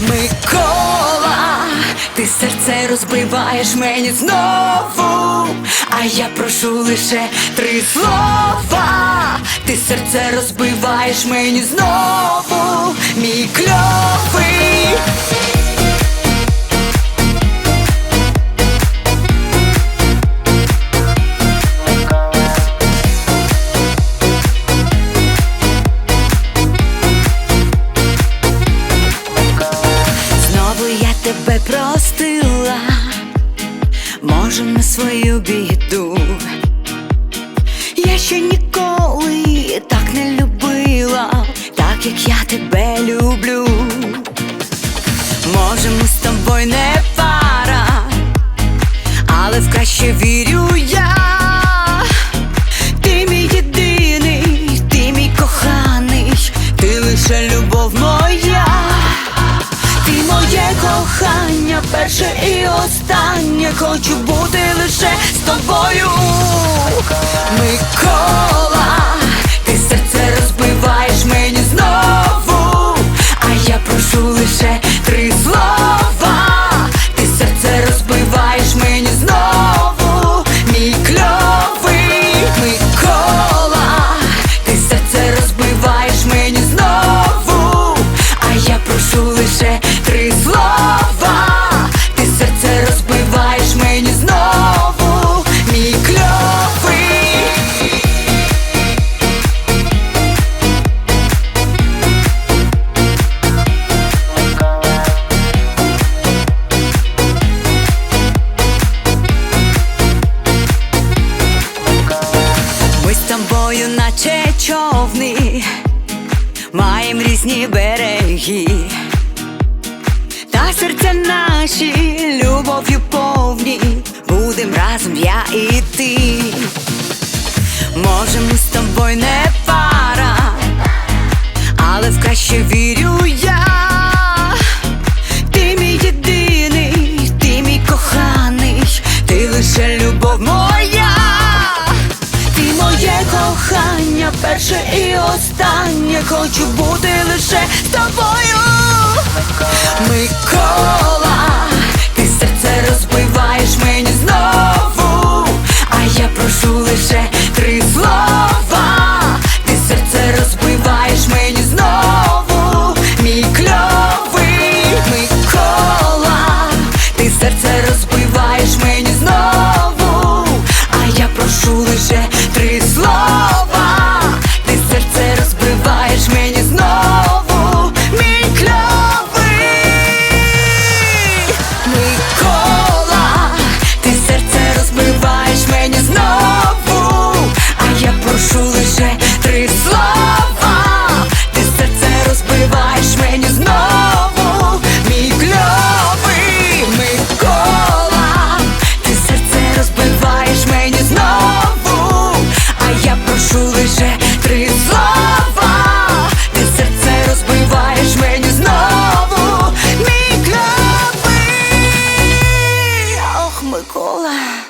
Микола, ти серце розбиваєш мені знову, а я прошу лише три слова. Ти серце розбиваєш мені знову, мій кльовий. Простила, може на свою біду. Я ще ніколи так не любила, так як я тебе люблю. Може, ми з тобою не пара, але в краще вірю я. Перше і останнє. Хочу бути лише з тобою. Микола, ти серце розбиваєш мені знову, а я прошу лише маєм береги, та серця наші любов'ю повні, будем разом я і ти. Може, ми з тобою не кохання, перше і останнє. Хочу бути лише з тобою, Микола, ти серце розбиваєш мені знову, а я прошу лише три слова, ти серце розбиваєш мені знову, мій кльовий. Микола, ти серце розбиваєш мені знову, а я прошу лише. Микола.